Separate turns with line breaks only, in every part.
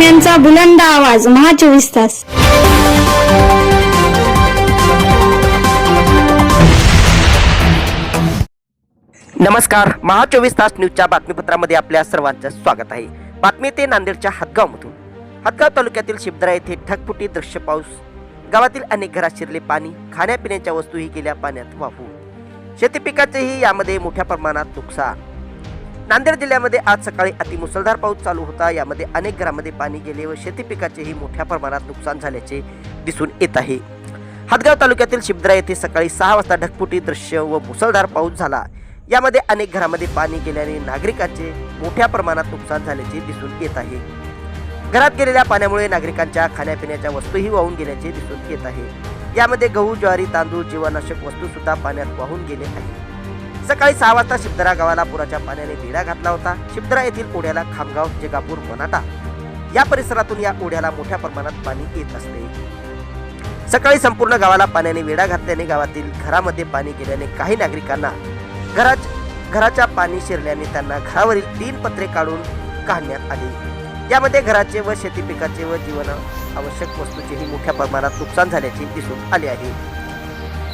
बातम्यांचा बुलंद आवाज महा चोवीस तास.
नमस्कार महा चोवीस तास न्यूजच्या बातमीपत्रामध्ये आपल्या सर्वांचं स्वागत आहे. बातमी ते नांदेडच्या हदगावमधून. हदगाव तालुक्यातील शिबदरा येथे ढगफुटी दृश्य पाऊस. गावातील अनेक घरात शिरले पाणी खाण्यापिण्याच्या वस्तूही गेल्या पाण्यात वाहून. शेती पिकाचेही यामध्ये मोठ्या प्रमाणात नुकसान. नांदेड जिल्ह्यामध्ये आज सकाळी अतिमुसळधार पाऊस चालू होता. यामध्ये अनेक घरामध्ये पाणी गेले व शेती पिकाचेही मोठ्या प्रमाणात नुकसान झाल्याचे दिसून येत आहे. हदगाव तालुक्यातील शिबद्रा येथे सकाळी सहा वाजता ढगफुटी दृश्य व मुसळधार पाऊस झाला. यामध्ये अनेक घरामध्ये पाणी गेल्याने नागरिकांचे मोठ्या प्रमाणात नुकसान झाल्याचे दिसून येत आहे. घरात गेलेल्या पाण्यामुळे नागरिकांच्या खाण्यापिण्याच्या वस्तूही वाहून गेल्याचे दिसून येत आहे. यामध्ये गहू ज्वारी तांदूळ जीवनाशक वस्तू सुद्धा पाण्यात वाहून गेले आहे सकाळी सहा वाजता शिबदरा गावाला पुराच्या पाण्याने वेढा घातला होता. शिबदरा येथील ओढ्याला खामगाव जगापूर मनाटा. या परिसरातून या ओढ्याला मोठ्या प्रमाणात पाणी येत असते. सकाळी संपूर्ण गावाला पाण्याने वेढा घातल्याने गावातील घरामध्ये पाणी गेल्याने काही नागरिकांना घराच घराच्या पाणी शिरल्याने त्यांना घरावरील तीन पत्रे काढून काढण्यात आली. यामध्ये घराचे व शेती पिकाचे व जीवन आवश्यक वस्तूचेही मोठ्या प्रमाणात नुकसान झाल्याचे दिसून आले आहे.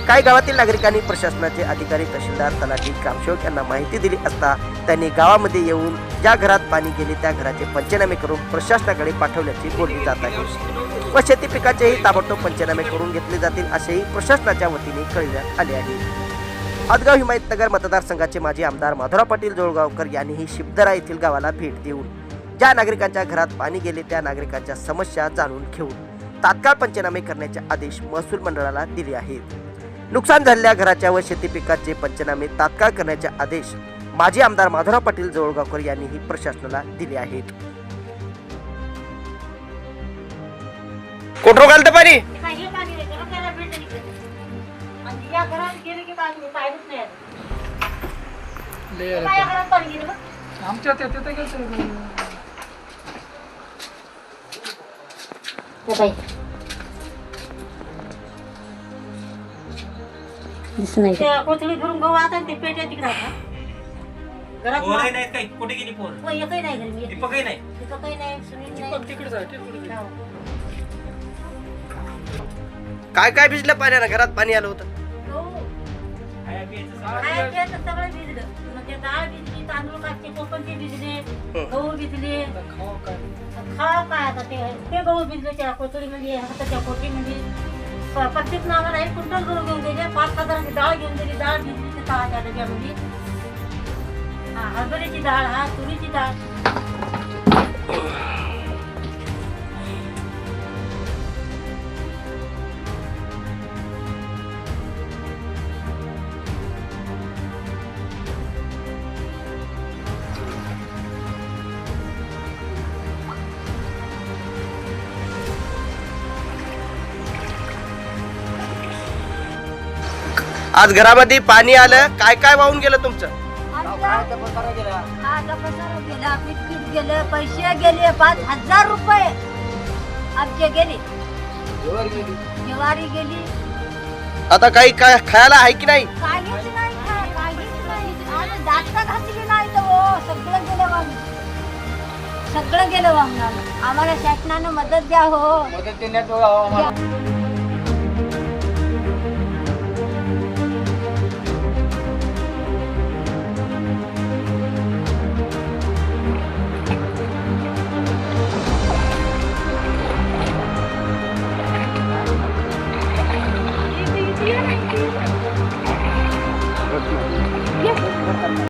काही गावातील नागरिकांनी प्रशासनाचे अधिकारी तहसीलदार तलाठी ग्रामसेवक यांना माहिती दिली असता त्यांनी गावामध्ये येऊन ज्या घरात पाणी गेले त्या घराचे पंचनामे करून प्रशासनाकडे पाठवल्याची बोलली जात आहे. व शेती पिकाचेही ताबडतोब पंचनामे करून घेतले जातील असेही प्रशासनाच्या वतीने कळविण्यात आले आहे. आदगाव हिमायतनगर मतदारसंघाचे माजी आमदार माधुरा पाटील जोळगावकर यांनीही शिबदरा येथील गावाला भेट देऊन ज्या नागरिकांच्या घरात पाणी गेले त्या नागरिकांच्या समस्या जाणून घेऊन तात्काळ पंचनामे करण्याचे आदेश महसूल मंडळाला दिले आहेत. नुकसान झालेल्या घराच्या व शेती पिकाचे पंचनामे तात्काळ करण्याचे आदेश माजी आमदार माधवराव पाटील जोळगावकर यांनीही प्रशासनाला दिले आहेत. कोठरो घालतं पाणी?
पाणी हे. दिसत नाही ते कोथळी गहू आता ते पेट्या तिकडे घरात
पोरही नाहीत काही कुठे गेली पोर?
मा- एकही नाही घरी. मी
दीपकही नाही?
तिथं काही नाही सुनील नाही.
तिकडे जाय तिकडे
हो.
काय काय भिजलं पाण्यानं? घरात पाणी आलं होतं.
गहू, काय प्यायचं सगळं भिजलं. म्हणजे डाळ भिजली तांदूळ कोकणचे भिजले गहू भिजले.
खावा काय?
आता ते? ते गहू भिजले त्या कोथळीमध्ये हाताच्या कोटीमध्ये प- प्रत्येक नावाला एक क्विंटल गहू हजाराची डाळ घेऊन दिली डाळ भिजली ती तळाच्या डब्यामध्ये हा हरभऱ्याची डाळ हा तुरीची डाळ
आज घरामध्ये पाणी आलं. काय काय वाहून गेलं तुमचं?
गेला. बिस्किट गेले पैसे गेले पाच हजार रुपये. आमचे गेले. ज्वारी गेली.
आता काही काय खायला आहे की नाही?
काहीच नाही काहीच नाही. आणि दात घातली नाही तर हो सगळं गेलं वाहून. सगळं गेलं वाहून आम्हाला. शासनानं मदत द्या हो.
मदत देण्यात
द्या.